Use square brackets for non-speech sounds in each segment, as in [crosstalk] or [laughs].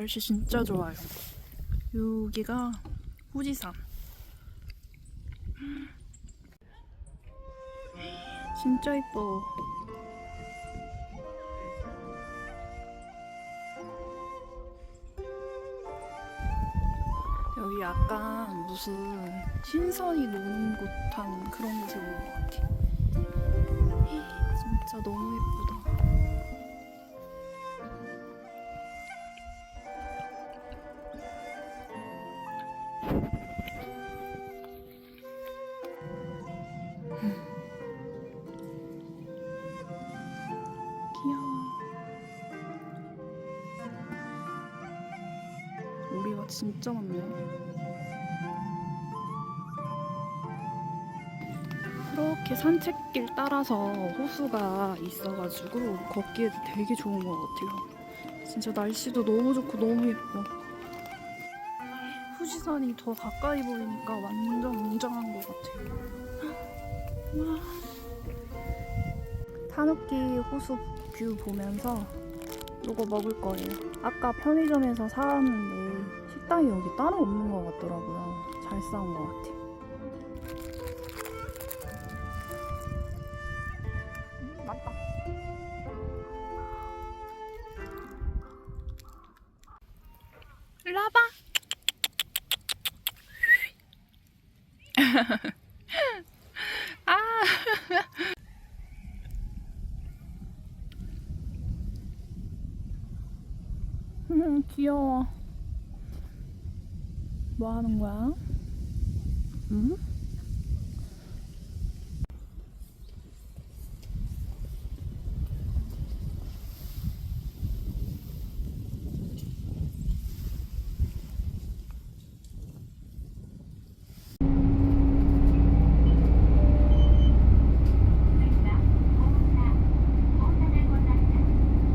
날씨 진짜 좋아요. 여기가 후지산. 진짜 이뻐. 여기 약간 무슨 신선이 노는 곳한 그런 곳에 온것 같아. 진짜 많네. 이렇게 산책길 따라서 호수가 있어가지고 걷기에도 되게 좋은 것 같아요. 진짜 날씨도 너무 좋고 너무 예뻐. 후지산이 더 가까이 보이니까 완전 웅장한 것 같아요. 와. 타누키 호수 뷰 보면서 이거 먹을 거예요. 아까 편의점에서 사왔는데 식당이 여기 따로 없는 것 같더라고요. 잘 싸운 것 같아. 음, 맛있다. 일로 와봐. [laughs] 아. 음, [laughs] 귀여워. 뭐 하는 거야? 응?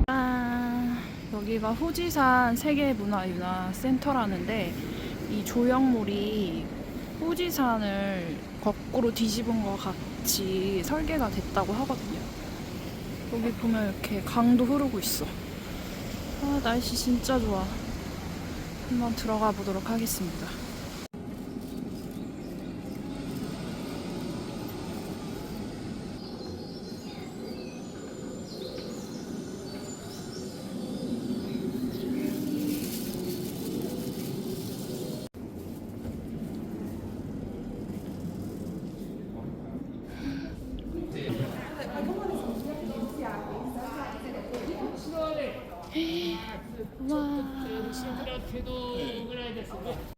아, 여기가 후지산 세계문화유산센터라는데 이 조형물이 후지산을 거꾸로 뒤집은 것 같이 설계가 됐다고 하거든요. 여기 보면 이렇게 강도 흐르고 있어. 아, 날씨 진짜 좋아. 한번 들어가 보도록 하겠습니다. しんくらけどぐらいですね。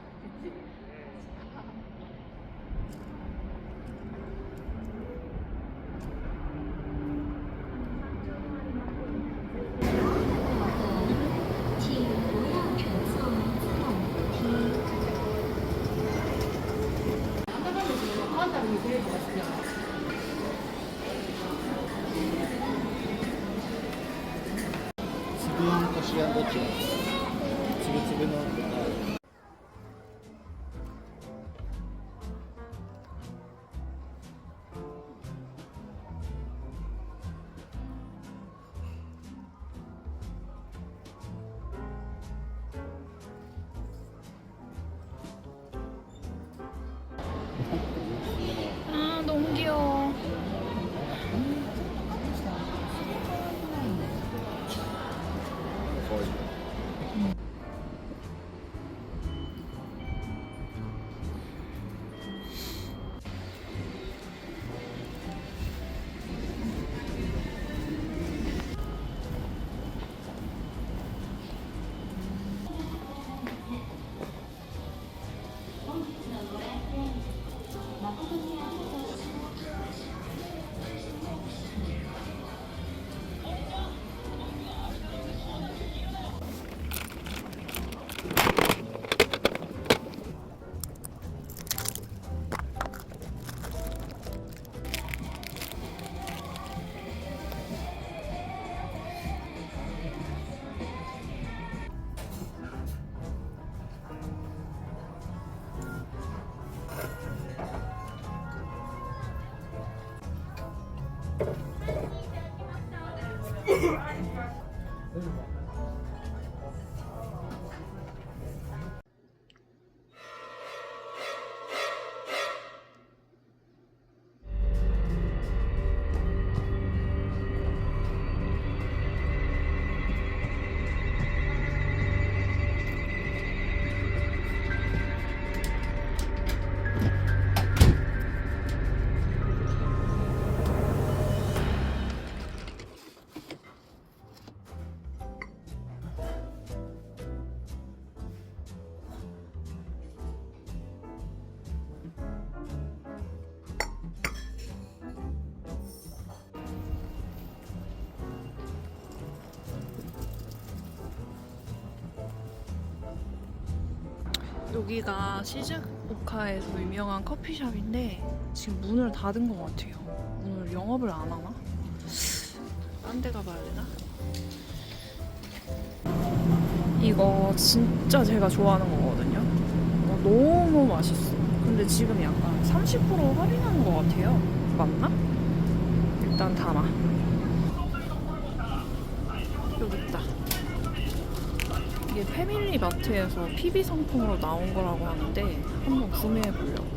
Siam kiri. 2011 visible. 여기가 시즈오카에서 유명한 커피숍인데 지금 문을 닫은 것 같아요. 오늘 영업을 안 하나? 딴 데 가봐야 되나? 이거 진짜 제가 좋아하는 거거든요. 어, 너무 맛있어. 근데 지금 약간 30% 할인하는 것 같아요. 맞나? 일단 담아. 여기 있다. 이게 패밀리 마트에서 PB 상품으로 나온 거라고 하는데 한번 구매해 보려고.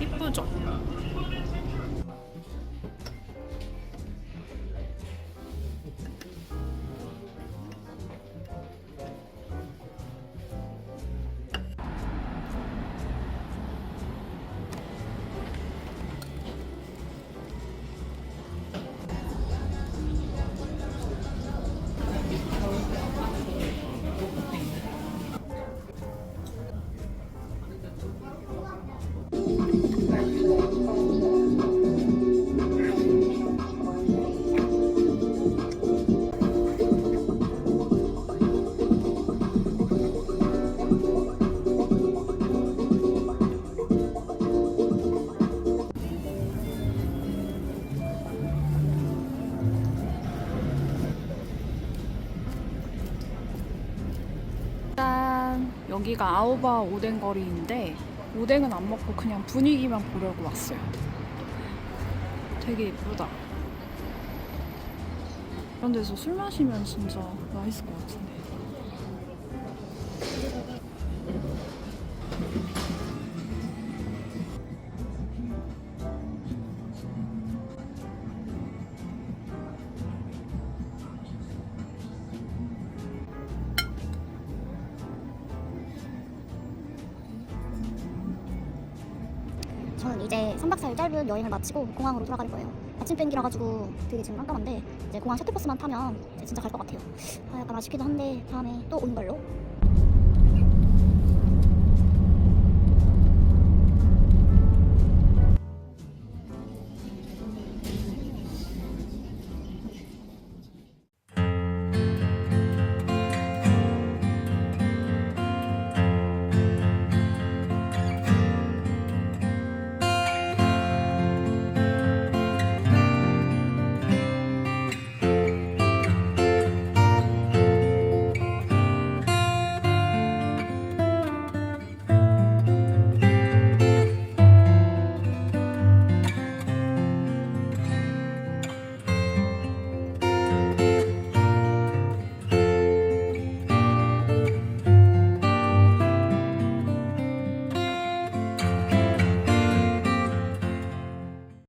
이쁘죠? 여기가 아오바 오뎅 거리인데 오뎅은 안 먹고 그냥 분위기만 보려고 왔어요. 되게 예쁘다. 이런 데서 술 마시면 진짜 맛있을 것 같은데. 이제 3박 4일 짧은 여행을 마치고 공항으로 돌아갈 거예요. 아침 비행기라 가지고 되게 지금 깜깜한데 이제 공항 셔틀버스만 타면 진짜 갈 것 같아요. 아, 약간 아쉽기도 한데 다음에 또 오는 걸로.